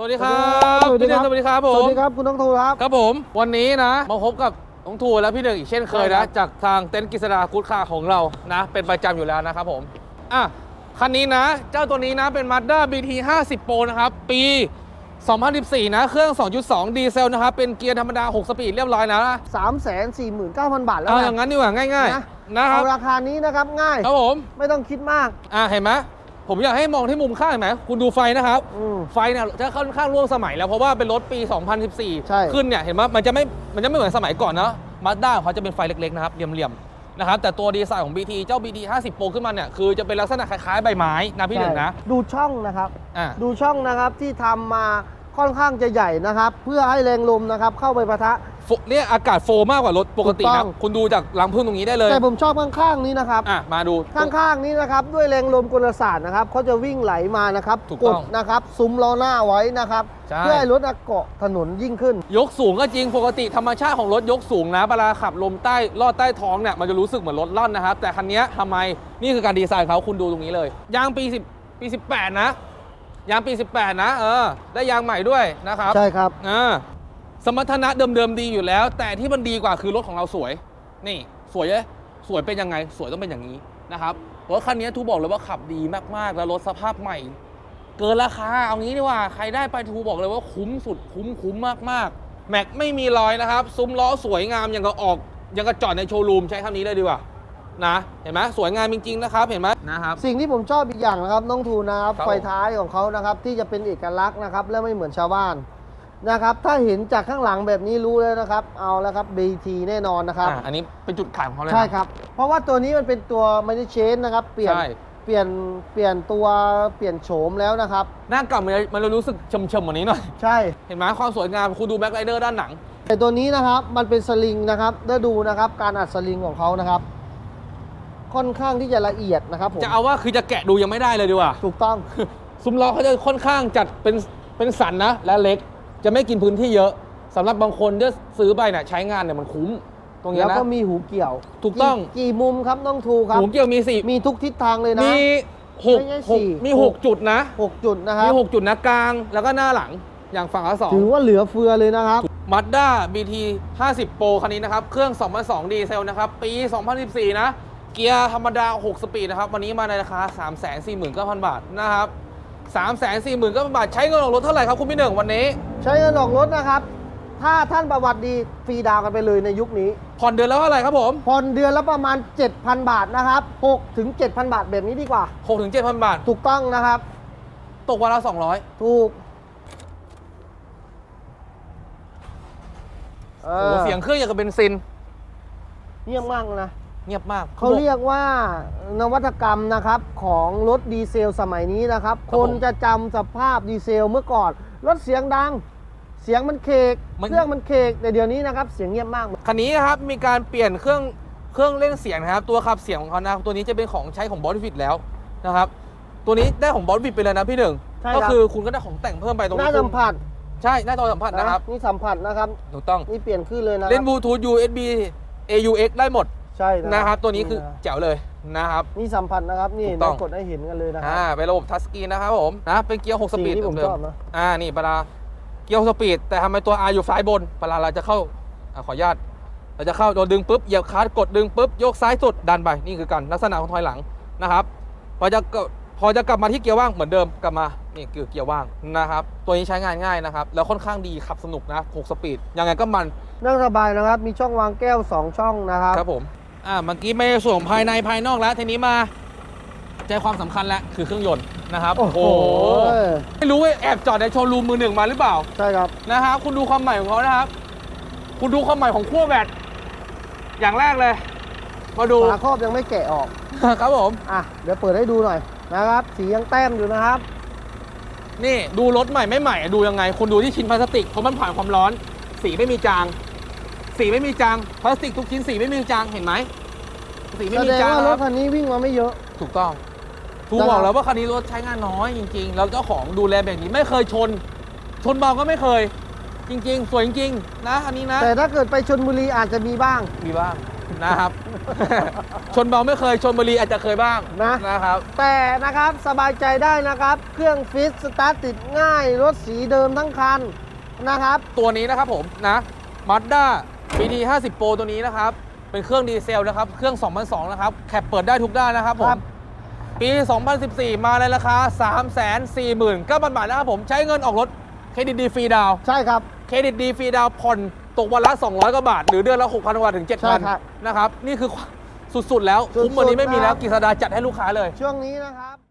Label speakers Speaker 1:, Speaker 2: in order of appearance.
Speaker 1: วัสดีครับ
Speaker 2: สวัสดี
Speaker 1: พี่หนึ่
Speaker 2: ค
Speaker 1: ง
Speaker 2: รับ
Speaker 1: สวัสดีครับผ
Speaker 2: สวั
Speaker 1: ม
Speaker 2: สดีครับคุณน้องทูครับ
Speaker 1: ครับผมวันนี้นะมาพบกับน้องทูและพี่หนึ่งอีกเช่นเคย
Speaker 2: ใช่ครั
Speaker 1: นะ
Speaker 2: บ
Speaker 1: จากทางเต็นท์กฤษดาคุดคาของเรานะ เป็นประจำอยู่แล้วนะครับผมอะคันนี้นะ เจ้าตัวนี้นะเป็น Mazda BT 50 Pro นะครับ ปี 2014 นะเครื่อง 2.2 ดีเซลนะครับเป็นเกียร์ธรรมดา 6 สปีดเรียบร้อยนะ
Speaker 2: สามแสนสี่หมื่นเก้าพันบาทแล้ว
Speaker 1: เอา
Speaker 2: นะ
Speaker 1: อย่างนั้นดีกว่าง่าย
Speaker 2: นะ
Speaker 1: ๆ นะครับ
Speaker 2: เอาราคานี้นะครับง่าย
Speaker 1: ครับผม
Speaker 2: ไม่ต้องคิดมาก
Speaker 1: อะเห็นไหม ผมอยากให้มองที่มุมข้างเห็นไหมคุณดูไฟนะครับ
Speaker 2: อืม
Speaker 1: ไฟเนี่ยจะค่อนข้างร่วมสมัยแล้ว เพราะว่าเป็นรถปี
Speaker 2: ใช่
Speaker 1: 2014ขึ้นเนี่ยเห็นไหมมันจะไม่มันจะไม่เหมือนสมัยก่อนนะมาด้าเขาจะเป็นไฟเล็กๆนะครับเหลี่ยมๆนะครับแต่ตัวดีไซน์ของ BT เจ้า BT 50 Pro ขึ้นมาเนี่ยคือจะเป็นลักษณะคล้ายๆใบไม้นะพี่หนึ่งนะ
Speaker 2: ใช่ดูช่องนะครับ
Speaker 1: อะ
Speaker 2: ดูช่องนะครับที่ทำมาค่อนข้างจะใหญ่นะครับ เพื่อให้แรงลมนะครับเข้าไปปะทะ
Speaker 1: โฟเนี่ยอากาศโฟล์มากกว่ารถปกติ
Speaker 2: ถูกต้
Speaker 1: นะ
Speaker 2: อง
Speaker 1: คุณดูจากรังพึ่งตรงนี้ได้เลย
Speaker 2: แต่ผมชอบข้างๆนี้นะครับ
Speaker 1: อะมาดู
Speaker 2: ข้างๆนี้นะครับด้วยแรงลมกลศาสตร์นะครับเขาจะวิ่งไหลมานะครับ
Speaker 1: ถูก
Speaker 2: ก
Speaker 1: ต้
Speaker 2: ด
Speaker 1: อง
Speaker 2: นะครับซุ้มล้อหน้าไว้นะครับ
Speaker 1: ใช่
Speaker 2: เพื่อให้รถอะเกาะถนนยิ่งขึ้น
Speaker 1: ยกสูงก็จริงปกติธรรมชาติของรถยกสูงนะเวลาขับลมใต้ลอดใต้ท้องเนี่ยมันจะรู้สึกเหมือนรถล่อนนะครับ แต่คันเนี้ยทำไมนี่คือการดีไซน์เขาคุณดูตรงนี้เลย ยางปี 10 ปี 18 นะ ยางปี 18 นะ เออ ได้ยางใหม่ด้วยนะครับ
Speaker 2: ใช่ครับ
Speaker 1: อ่า สมรรถนะเดิมๆดีอยู่แล้ว แต่ที่มันดีกว่าคือรถของเราสวย นี่ สวยเลยสวยเป็นยังไง สวยต้องเป็นอย่างนี้นะครับรถคันนี้ทูบอกเลยว่าขับดีมากๆ แล้วรถสภาพใหม่ เกินราคาเอางี้ดีกว่าใครได้ไปทูบอกเลยว่าคุ้มสุดคุ้มคุ้มมากๆแม็กไม่มีรอยนะครับ ซุ้มล้อสวยงามอย่างกับออกอย่างกับจอดในโชว์รูมใช้คำนี้เลยดีกว่านะเห็นไหมสวยงามจริงๆนะครับเห็นไหมนะครับ
Speaker 2: สิ่งที่ผมชอบอีกอย่างนะครับน้องทูนะครับ
Speaker 1: ครับ
Speaker 2: ไฟท้ายของเขานะครับที่จะเป็นเอกลักษณ์นะครับและไม่เหมือนชาวบ้าน นะครับถ้าเห็นจากข้างหลังแบบนี้รู้แล้วนะครับ เอาแล้วครับ BT แน่นอนนะครับ
Speaker 1: อะอันนี้เป็นจุดขายของเขาเลยนะ
Speaker 2: ใช่ครับ เพราะว่าตัวนี้มันเป็นตัวมันเชนนะครับ เปลี่ยน
Speaker 1: ใช่
Speaker 2: เปลี่ยนเปลี่ยนตัวเปลี่ยนโฉมแล้วนะครับ
Speaker 1: หน้าเก่ามันมันเลยรู้สึกเฉมๆกว่านี้หน่อย
Speaker 2: ใช่
Speaker 1: เห็นไหมความสวยงามคุณดูแบ็คไ i เดอร์ด้านหลัง
Speaker 2: แต่ตัวนี้นะครับมันเป็นสลิงนะครับได้ดูนะครับการอัดสลิงของเขานะครับ ค่อนข้างที่จะละเอียดนะครับผม
Speaker 1: จะเอาว่าคือจะแกะดูยังไม่ได้เลยดีกว่า
Speaker 2: ถูกต้อง
Speaker 1: ซุ้มล้อเขาจะค่อนข้างจัดเป็นเป็นสันนะและเล็ก จะไม่กินพื้นที่เยอะสำหรับบางคนที่ซื้อไปเนี่ยใช้งานเนี่ยมันคุ้ม ตรงเนี้
Speaker 2: แล้
Speaker 1: ยวนะ
Speaker 2: ก็มีหูเกี่ยว
Speaker 1: ถูกต้อง
Speaker 2: กี่มุมครับน้องทูครับ
Speaker 1: หูเกี่ยวมีสี่
Speaker 2: มีทุกทิศทางเลยนะ
Speaker 1: มีหก
Speaker 2: ไม่ใช่
Speaker 1: หก
Speaker 2: สี่
Speaker 1: มี
Speaker 2: ห
Speaker 1: ห
Speaker 2: ก
Speaker 1: กจุดนะ
Speaker 2: หกจุดนะครับ
Speaker 1: มีหกจุดนะกลาง แล้วก็หน้าหลังอย่างฝั่งละสอง
Speaker 2: ถือว่าเหลือเฟือเลยนะครับ
Speaker 1: มัดด้า BT 50 Pro คันนี้นะครับ เครื่อง 2002 ดีเซลนะครับ ปี 2014 นะ เกียร์ธรรมดา 6 สปีดนะครับ วันนี้มาในราคา 349,000 บาทนะครับ 349,000บาทใช้เงินออกรถเท่าไหร่ครับคุณพี่หนึ่งวันนี้
Speaker 2: ใช้เงินออกรถนะครับ ถ้าท่านประวัติดีฟรีดาวน์กันไปเลยในยุคนี้
Speaker 1: ผ่อนเดือนแล้วเท่าไหร่ครับผม
Speaker 2: ผ่อนเดือนละประมาณ 7,000 บาทนะครับ6ถึง7,000 บาทแบบนี้ดีกว่า
Speaker 1: 6ถึง7,000บาท
Speaker 2: ถูกต้องนะครับ
Speaker 1: ตกวันละ 200
Speaker 2: ถูก
Speaker 1: โอ้โหเสียงเครื่องอย่างกับเบนซิน
Speaker 2: เยี่ยมมากนะ
Speaker 1: เงียบมาก
Speaker 2: เขาเรียกว่านวัตกรรมนะครับของรถดีเซลสมัยนี้นะครับ
Speaker 1: ครับ
Speaker 2: ค
Speaker 1: ผม
Speaker 2: นจะจำสภาพดีเซลเมื่อก่อน รถเสียงดัง เสียงมันเคก
Speaker 1: มัน
Speaker 2: เครื่องมันเคกแต่เดี๋ยวนี้นะครับเสียงเงียบมาก
Speaker 1: คันนี้นะครับมีการเปลี่ยนเครื่องเครื่องเล่นเสียงนะครับตัวขับเสียงของเขานะครับตัวนี้จะเป็นของใช้ของบอสฟิตแล้วนะครับตัวนี้ได้ของบอสฟิตไปเลยนะพี่หนึ่ง
Speaker 2: ใช่ครับ
Speaker 1: ก็คือคุณก็ได้ของแต่งเพิ่มไปตรง
Speaker 2: หน้า
Speaker 1: นี้
Speaker 2: สัมผัส
Speaker 1: ใช่หน้าจอสัมผัสนะครับ
Speaker 2: นี่สัมผัสนะครับ
Speaker 1: ถูกต้อง
Speaker 2: นี่เปลี่ยนขึ้นเลยนะค
Speaker 1: เล่
Speaker 2: รั
Speaker 1: นบลูทูธ USB AUX ได้หมด
Speaker 2: ใช่
Speaker 1: นะครับ ตัวนี้คือ
Speaker 2: นะ
Speaker 1: แจ๋วเลยนะครับ
Speaker 2: นี่สัมผัสนะครับนี่
Speaker 1: ถูกต้อง
Speaker 2: กดให้เห็นกันเลยนะครั
Speaker 1: อ่าเป็นระบบทัชสกรีนนะครับผมนะเป็นเกียร์6สปีด
Speaker 2: สีที่ผม
Speaker 1: เดิ
Speaker 2: ช
Speaker 1: ม
Speaker 2: อบนะ
Speaker 1: ๆอ่านี่เวลาเกียร์6สปีดแต่ทำไมตัว R อยู่ซ้ายบนเวลาเราจะเข้าอะขออนุญาตเราจะเข้าเราดึงปุ๊บเหยียบคลัตช์กดดึงปุ๊บยกซ้ายสุดดันไปนี่คือการลักษณะของถอยหลังนะครับพอจะเกิดพอจะกลับมาที่เกียร์ว่างเหมือนเดิมกลับมานี่คือเกียร์ว่างนะครับตัวนี้ใช้งานง่ายนะครับแล้วค่อนข้างดีขับสนุกนะ6สปีดยังไงก็มัน
Speaker 2: นั่งสบายนะครับ มีช่องวางแก้ว 2 ช่องนะครับ
Speaker 1: ครับผม อ่าเมื่อกี้ไม่ได้ส่วนของภายในภายนอกแล้วทีนี้มาใจความสำคัญแล้วคือเครื่องยนต์นะครับ
Speaker 2: โอ้โห
Speaker 1: ไม่รู้ว่าแอบจอดในโชว์รูมมือหนึ่งมาหรือเปล่า
Speaker 2: ใช่ครับ
Speaker 1: นะครับคุณดูความใหม่ของเขานะครับ คุณดูความใหม่ของขั้วแบตอย่างแรกเลย มาดู
Speaker 2: ฝาครอบยังไม่แกะออก
Speaker 1: ครับผม
Speaker 2: อะเดี๋ยวเปิดให้ดูหน่อยนะครับ สียังแต้มอยู่นะครับ
Speaker 1: นี่ดูรถใหม่ไม่ใหม่ ดูยังไง คุณดูที่ชิ้นพลาสติกเพราะมันผ่านความร้อน สีไม่มีจาง สีไม่มีจางพลาสติกทุกชิ้นสีไม่มีจางเห็นไหมสีไม่
Speaker 2: แส
Speaker 1: มี
Speaker 2: ดง
Speaker 1: จาง
Speaker 2: ว่าร
Speaker 1: นะค
Speaker 2: ถ
Speaker 1: รับ
Speaker 2: คันนี้วิ่งมาไม่เยอะ
Speaker 1: ถูกต้องทู
Speaker 2: นะครับ
Speaker 1: บอกแล้วว่าคันนี้รถใช้งานน้อยจริงๆแล้วเจ้าของดูแลแบบนี้ไม่เคยชน ชนเบาก็ไม่เคย จริง ๆ สวยจริงๆนะอันนี้นะ
Speaker 2: แต่ถ้าเกิดไปชนบุรีอาจจะมีบ้าง
Speaker 1: มีบ้างนะครับ ชนเบาไม่เคยชนบุรีอาจจะเคยบ้าง
Speaker 2: นะ
Speaker 1: นะครับ
Speaker 2: แต่นะครับสบายใจได้นะครับ เครื่องฟิตสตาร์ทติดง่าย รถสีเดิมทั้งคันนะครับ
Speaker 1: ตัวนี้นะครับผมนะมาด้า BT 50 Pro ตัวนี้นะครับ เป็นเครื่องดีเซลนะครับ เครื่อง 2002 นะครับ แคปเปิดได้ทุกด้านนะครับผ
Speaker 2: ครั
Speaker 1: ม
Speaker 2: บ
Speaker 1: ปี 2014 มาในราคา 349,000 บาทนะครับผม ใช้เงินออกรถเครดิตดีฟรีดาวน์
Speaker 2: ใช่ครับ
Speaker 1: เครดิตดีฟรีดาวน์ผ่อนตกวันละ 200 กว่าบาท หรือเดือนละ 6,000 กว่าถึง
Speaker 2: ใช่ครับ
Speaker 1: 7,000 นะครับ นี่คือสุดๆ แล้ว
Speaker 2: สุดๆ
Speaker 1: คุ้มวันนี้ไม่มีแล้ว
Speaker 2: นะครับ
Speaker 1: กิษดาจัดให้ลูกค้าเลย
Speaker 2: ช่วงนี้นะครับ